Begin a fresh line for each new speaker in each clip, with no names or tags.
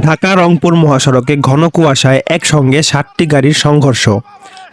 ঢাকা রংপুর মহাসড়কে ঘন কুয়াশায় একসঙ্গে সাতটি গাড়ির সংঘর্ষ।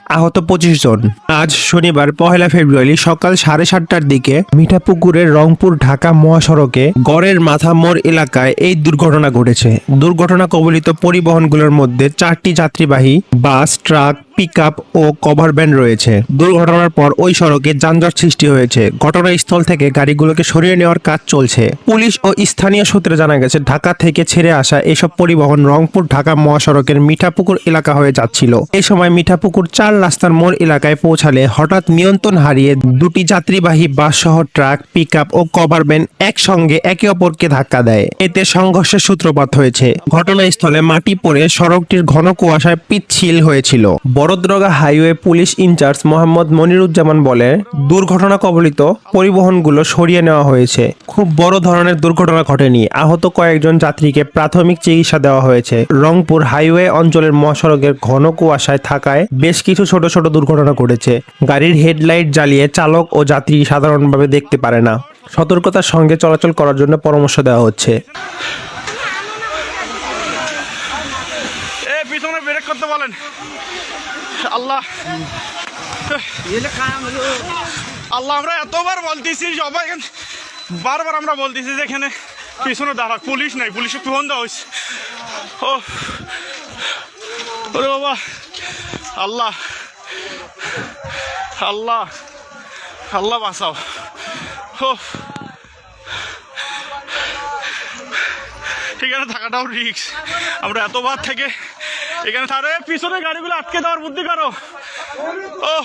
আহত পঁচিশ জন। আজ শনিবার পহেলা ফেব্রুয়ারি সকাল সাড়ে সাতটার দিকে মিঠাপুকুরের রংপুর ঢাকা মহাসড়কে গড়ের মাথা মোড় এলাকায় এই দুর্ঘটনা ঘটেছে। দুর্ঘটনা কবলিত পরিবহনগুলোর মধ্যে চারটি যাত্রীবাহী, বাস, ট্রাক পিকআপ ও কভার ভ্যান রয়েছে। দুর্ঘটনার পর ওই সড়কে যানজট সৃষ্টি হয়েছে। ঘটনাস্থল থেকে গাড়িগুলোকে সরিয়ে নেওয়ার কাজ চলছে। পুলিশ ও স্থানীয় সূত্রে জানা গেছে, ঢাকা থেকে ছেড়ে আসা এসব পরিবহন রংপুর ঢাকা মহাসড়কের মিঠাপুকুর এলাকা হয়ে যাচ্ছিল। এই সময় মিঠাপুকুর চার রাস্তার মোড় এলাকায় পৌঁছালে হঠাৎ নিয়ন্ত্রণ হারিয়ে দুটি যাত্রীবাহী বাস সহ ট্রাক, পিকআপ ও কভার ভ্যান একসঙ্গে একে অপরকে ধাক্কা দেয়। এতে সংঘর্ষের সূত্রপাত হয়েছে। ঘটনাস্থলে মাটি পড়ে সড়কটির ঘন কুয়াশায় পিচ্ছিল হয়েছিল। বড়দ্রগা highway police incharge Mohammad Moniruzzaman বলে, দুর্ঘটনা কবলিত পরিবহনগুলো সরিয়ে নেওয়া হয়েছে। খুব বড় ধরনের দুর্ঘটনা ঘটেনি। আহত কয়েকজন যাত্রীকে প্রাথমিক চিকিৎসা দেওয়া হয়েছে। রংপুর হাইওয়ে অঞ্চলের মহাসড়কের ঘন কুয়াশায় থাকায় বেশ কিছু ছোট ছোট দুর্ঘটনা ঘটেছে। গাড়ির হেডলাইট জ্বালিয়ে চালক ও যাত্রী সাধারণভাবে দেখতে পারে না। সতর্কতার সঙ্গে চলাচল করার জন্য পরামর্শ দেওয়া হচ্ছে
এ পিছনে ব্রেক করতে বলেন। আল্লাহ। আল্লাহ, আমরা এতবার বলতেছি, সবাই বারবার আমরা বলতেছি যে এখানে পিছনে দাঁড়া, পুলিশ নাই, পুলিশে ফোন দেওয়া হয়েছে? ও। ওরে বাবা। আল্লাহ। আল্লাহ। আল্লাহ বাঁচাও। ও। এখানে থাকাটাও রিক্স আমরা এতবার থেকে এখানে তারে পিছনে গাড়িগুলো আটকে দেওয়ার বুদ্ধি করো। ও